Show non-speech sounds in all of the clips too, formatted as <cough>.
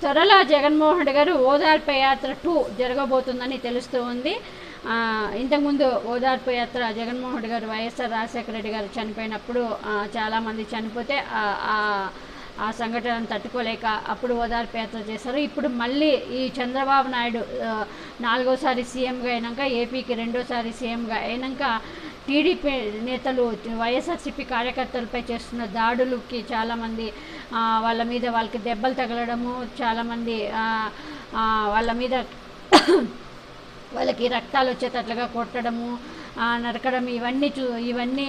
త్వరలో జగన్మోహన్ రెడ్డి గారు ఓదార్పు యాత్ర టూ జరగబోతుందని తెలుస్తూ ఉంది. ఇంతకుముందు ఓదార్పు యాత్ర జగన్మోహన్ రెడ్డి గారు వైఎస్ఆర్ రాజశేఖర రెడ్డి గారు చనిపోయినప్పుడు చాలామంది చనిపోతే ఆ- ఆ- సంఘటనను తట్టుకోలేక అప్పుడు ఓదార్పు యాత్ర చేశారు. ఇప్పుడు మళ్ళీ ఈ చంద్రబాబు నాయుడు నాలుగోసారి సీఎంగా అయినాక ఏపీకి రెండోసారి సీఎంగా అయినాక టీడీపీ నేతలు వైఎస్ఆర్సీపీ కార్యకర్తలపై చేస్తున్న దాడులకి చాలామంది వాళ్ళ మీద వాళ్ళకి దెబ్బలు తగలడము చాలామంది వాళ్ళ మీద <coughs> వాళ్ళకి రక్తాలు వచ్చేటట్లుగా కొట్టడము నరకడం ఇవన్నీ చూ ఇవన్నీ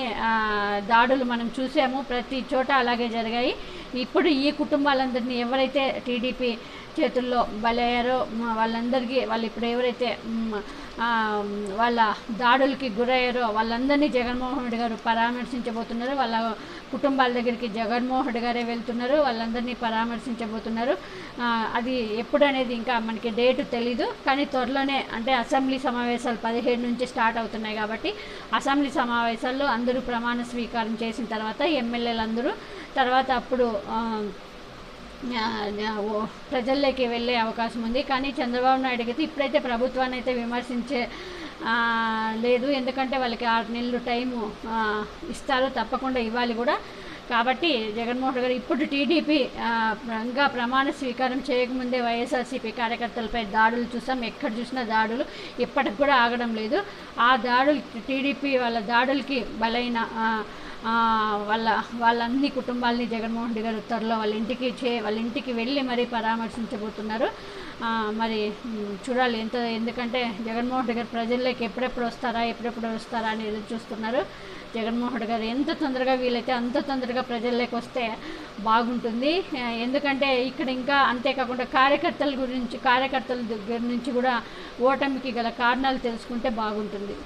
దాడులు మనం చూసాము. ప్రతి చోట అలాగే జరిగాయి. ఇప్పుడు ఈ కుటుంబాలందరినీ ఎవరైతే టీడీపీ చేతుల్లో బలయ్యారో వాళ్ళందరికీ వాళ్ళు ఇప్పుడు ఎవరైతే వాళ్ళ దాడులకి గురయ్యారో వాళ్ళందరినీ జగన్మోహన్ రెడ్డి గారు పరామర్శించబోతున్నారు. వాళ్ళ కుటుంబాల దగ్గరికి జగన్మోహన్ రెడ్డి గారే వెళ్తున్నారు. వాళ్ళందరినీ పరామర్శించబోతున్నారు. అది ఎప్పుడు అనేది ఇంకా మనకి డేటు తెలీదు. కానీ త్వరలోనే అంటే అసెంబ్లీ సమావేశాలు పదిహేడు నుంచి స్టార్ట్ అవుతున్నాయి కాబట్టి అసెంబ్లీ సమావేశాల్లో అందరూ ప్రమాణ స్వీకారం చేసిన తర్వాత ఎమ్మెల్యేలందరూ తర్వాత అప్పుడు ప్రజల్లోకి వెళ్ళే అవకాశం ఉంది. కానీ చంద్రబాబు నాయుడుకి అయితే ఇప్పుడైతే ప్రభుత్వాన్ని అయితే విమర్శించే లేదు. ఎందుకంటే వాళ్ళకి ఆరు నెలలు టైము ఇస్తారు. తప్పకుండా ఇవ్వాలి కూడా. కాబట్టి జగన్మోహన్ గారు ఇప్పుడు టీడీపీ ఇంకా ప్రమాణ స్వీకారం చేయకముందే వైఎస్ఆర్సీపీ కార్యకర్తలపై దాడులు చూసాం. ఎక్కడ చూసినా దాడులు ఇప్పటికి కూడా ఆగడం లేదు. ఆ దాడులు టీడీపీ వాళ్ళ దాడులకి బలైన వాళ్ళ వాళ్ళన్ని కుటుంబాలని జగన్మోహన్ రెడ్డి గారు త్వరలో వాళ్ళ ఇంటికి చే వాళ్ళ ఇంటికి వెళ్ళి మరీ పరామర్శించబోతున్నారు. మరి చూడాలి ఎంత ఎందుకంటే జగన్మోహన్ రెడ్డి గారు ప్రజల్లోకి ఎప్పుడెప్పుడు వస్తారా ఎప్పుడెప్పుడు వస్తారా అని ఎదురు చూస్తున్నారు. జగన్మోహన్ రెడ్డి గారు ఎంత తొందరగా వీలైతే అంత తొందరగా ప్రజల్లోకి వస్తే బాగుంటుంది. ఎందుకంటే ఇక్కడ ఇంకా అంతేకాకుండా కార్యకర్తల గురించి కార్యకర్తల దగ్గర నుంచి కూడా ఓటమికి గల కారణాలు తెలుసుకుంటే బాగుంటుంది.